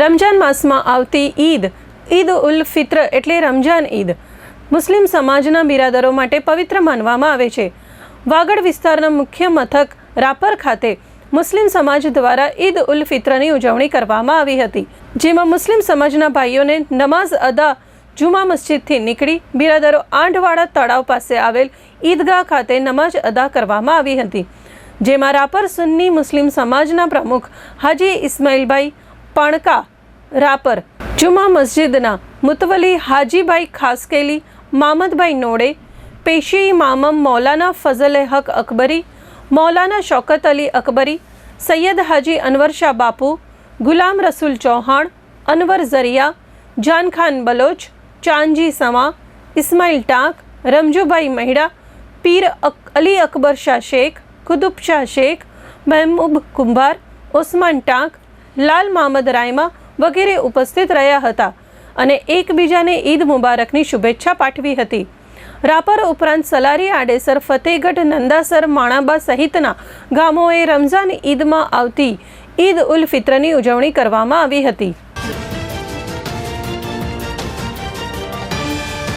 રમજાન માસમાં આવતી ઈદ ઈદ ઉલ ફિત્ર એટલે રમજાન ઈદ. મુસ્લિમ સમાજના બિરાદરો માટે પવિત્ર માનવામાં આવે છે. વાગડ વિસ્તારના મુખ્ય મથક રાપર ખાતે મુસ્લિમ સમાજ દ્વારા ઈદ ઉલ ફિત્રની ઉજવણી કરવામાં આવી હતી. જેમાં મુસ્લિમ સમાજના ભાઈઓને નમાઝ અદા જુમા મસ્જિદથી નીકળી બિરાદરો આંઢવાડા તળાવ પાસે આવેલ ઈદગાહ ખાતે નમાઝ અદા કરવામાં આવી હતી. જેમાં રાપર સુન્ની મુસ્લિમ સમાજના પ્રમુખ હાજી ઇસ્માઇલભાઈ પણકા, રાપર, જુમા મસ્જિદના મુતવલી હાજીભાઈ ખાસકેલી, મામદભાઈ નોડે, પેશી મામમ મૌલાના ફઝલ હક અકબરી, મૌલાના શૌકત અલી અકબરી, સૈયદ હાજી અનવર શાહ બાપુ, ગુલામ રસુલ ચૌહાણ, અનવર ઝરિયા, જાનખાન બલોચ, ચાંજી સમા, ઇસ્માઇલ ટાંક, રમજુભાઈ મહિડા, પીર અલી અકબર શાહ શેખ, કુતુબ શાહ શેખ, મહેમૂબ કુંભાર, ઓસમાન ટાંક લાલ મહમદ રાયમા વગેરે ઉપસ્થિત રહ્યા હતા અને એકબીજાને ઈદ મુબારકની શુભેચ્છા પાઠવી હતી. રાપર ઉપરાંત સલારી આડેસર, ફતેહગઢ, નંદાસર, માણાબા સહિતના ગામોએ રમઝાન ઈદમાં આવતી ઈદ ઉલ ફિત્રની ઉજવણી કરવામાં આવી હતી.